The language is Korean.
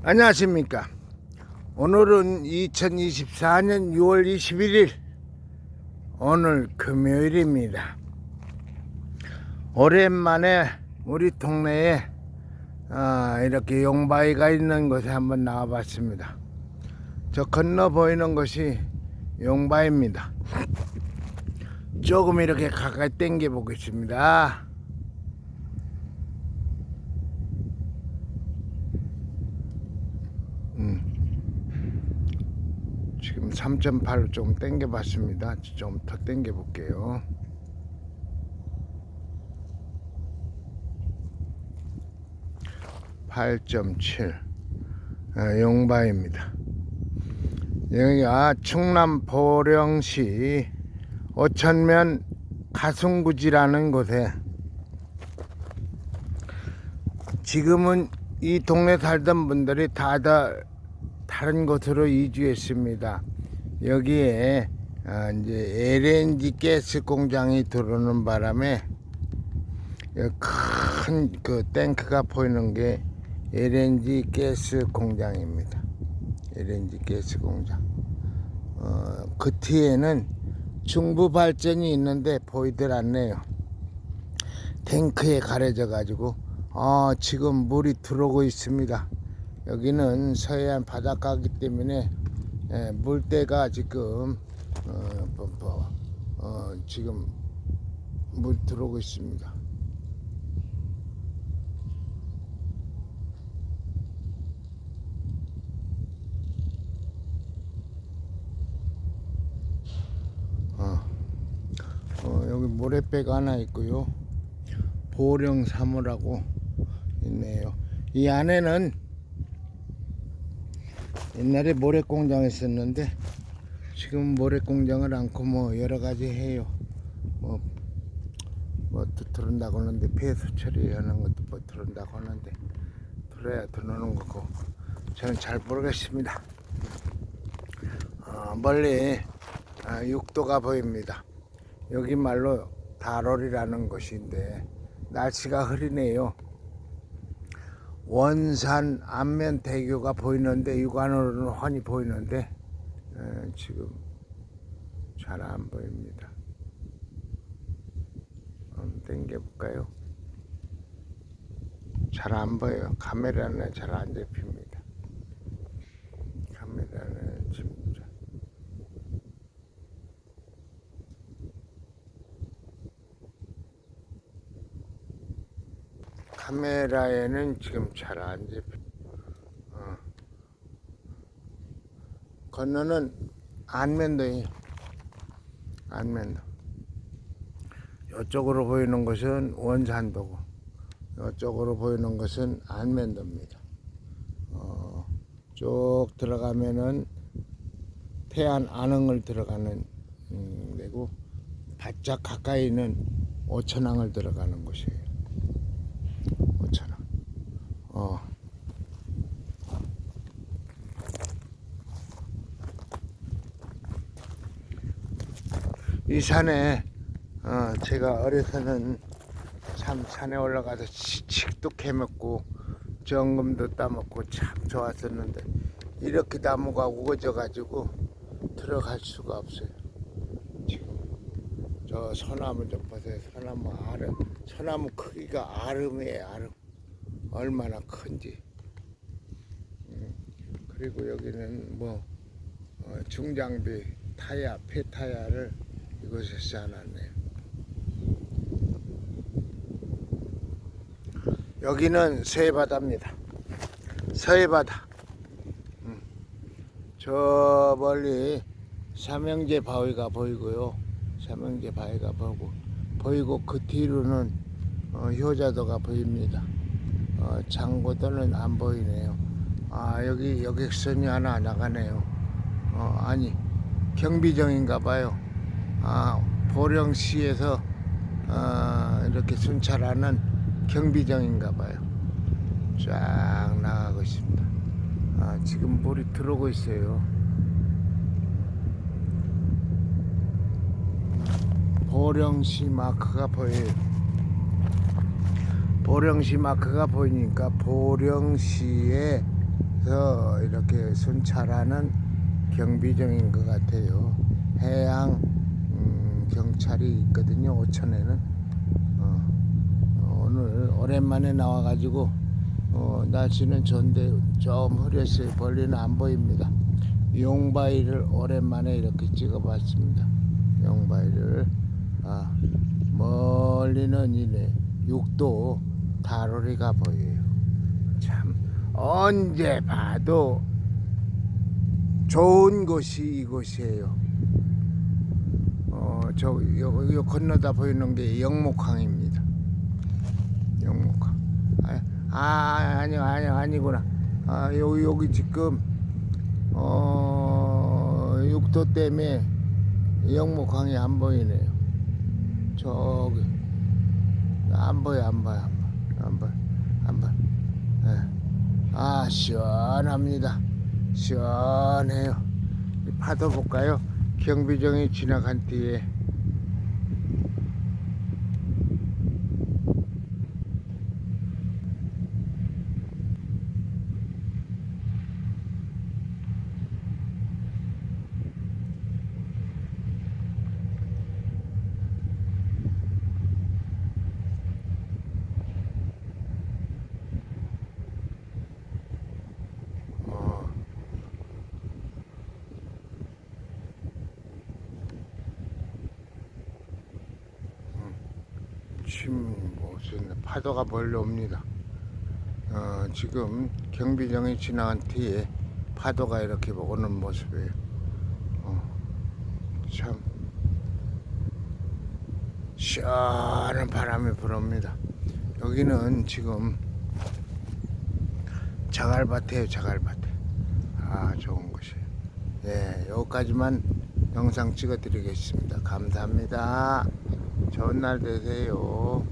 안녕하십니까. 오늘은 2024년 6월 21일, 오늘 금요일입니다. 오랜만에 우리 동네에 아, 이렇게 용바위가 있는 곳에 한번 나와 봤습니다. 저 건너 보이는 것이 용바위입니다. 조금 이렇게 가까이 당겨 보겠습니다. 지금 3.8로 조금 당겨 봤습니다. 좀 더 당겨 볼게요. (8.7) 아, 용바입니다. 여기가 충남 보령시 오천면 가슴구지라는 곳에 지금은 이 동네 살던 분들이 다들 다른 곳으로 이주했습니다. 여기에 아, 이제 LNG 가스 공장이 들어오는 바람에 큰 그 탱크가 보이는 게 LNG 가스 공장입니다. LNG 가스 공장. 어, 그 뒤에는 중부 발전이 있는데 보이들 않네요. 탱크에 가려져 가지고 아, 지금 물이 들어오고 있습니다. 여기는 서해안 바닷가이기 때문에 예, 물때가 지금 어, 어, 지금 물 들어오고 있습니다. 어, 어, 여기 모래배가 하나 있고요. 보령 사무라고 있네요. 이 안에는 옛날에 모래 공장 있었는데 지금 모래 공장을 않고 뭐 여러 가지 해요. 뭐, 뭐또 들은다고 하는데 폐수 처리하는 것도 뭐 들은다고 하는데 들어야 들어오는 거고 저는 잘 모르겠습니다. 어, 멀리 아, 육도가 보입니다. 여기 말로 달월이라는 곳인데 날씨가 흐리네요. 원산 안면 대교가 보이는데 육안으로는 훤히 보이는데 에, 지금 잘 안 보입니다. 한번 당겨볼까요? 잘 안 보여요. 카메라는 잘 안 잡힙니다. 카메라는 지금 잘- 카메라에는 지금 잘 안 잡혀. 어. 건너는 안면도예요. 안면도. 이쪽으로 보이는 것은 원산도고, 이쪽으로 보이는 것은 안면도입니다. 어, 쭉 들어가면은 태안 안흥을 들어가는 음, 데고 바짝 가까이는 오천항을 들어가는 곳이에요. 어. 이 산에 어, 제가 어려서는 참 산에 올라가서 치- 칡도 캐먹고 정금도 따먹고 참 좋았었는데 이렇게 나무가 우거져 가지고 들어갈 수가 없어요. 저 소나무 좀 보세요. 소나무 아름, 소나무 크기가 아름이에요. 아름. 얼마나 큰지. 음, 그리고 여기는 뭐 어, 중장비 타야, 폐타야를 이곳에 쌓아놨네요. 여기는 서해바다입니다. 서해바다. 음. 저 멀리 삼형제 바위가 보이고요. 삼형제 바위가 보고 보이고 그 뒤로는 어, 효자도가 보입니다. 어, 창고도는 안 보이네요. 아 여기 여객선이 하나 나가네요. 어, 아니 경비정인가 봐요. 아 보령시에서 어, 이렇게 순찰하는 경비정인가 봐요. 쫙 나가고 있습니다. 아, 지금 물이 들어오고 있어요. 보령시 마크가 보여요. 보령시 마크가 보이니까 보령시에서 더 이렇게 순찰하는 경비정인 것 같아요. 해양 음, 경찰이 있거든요. 오천에는 어, 오늘 오랜만에 나와가지고 어, 날씨는 좋은데 좀 흐렸어요. 벌리는 안 보입니다. 용바위를 오랜만에 이렇게 찍어봤습니다. 용바위를 아, 멀리는 이네 육도 다로리가 보여요. 참 언제 봐도 좋은 곳이 이곳이에요. 어, 저 요, 요 건너다 보이는 게 영목항입니다. 영목항. 아, 아 아니 아니 아니구나. 아 여기 여기 지금 어 육도 때문에 영목항이 안 보이네요. 저기 안 보여 안 보여 안 보여. 예. 아 시원합니다. 시원해요. 이 파도 볼까요? 경비정이 지나간 뒤에 어, 침 무슨 파도가 별로 옵니다. 어, 지금 경비정이 지나간 뒤에 파도가 이렇게 오는 모습이에요. 어, 참 시원한 바람이 불어옵니다. 여기는 지금 자갈밭이에요, 자갈밭. 아, 좋은 곳이에요. 예, 여기까지만 영상 찍어 드리겠습니다. 감사합니다. 좋은 날 되세요.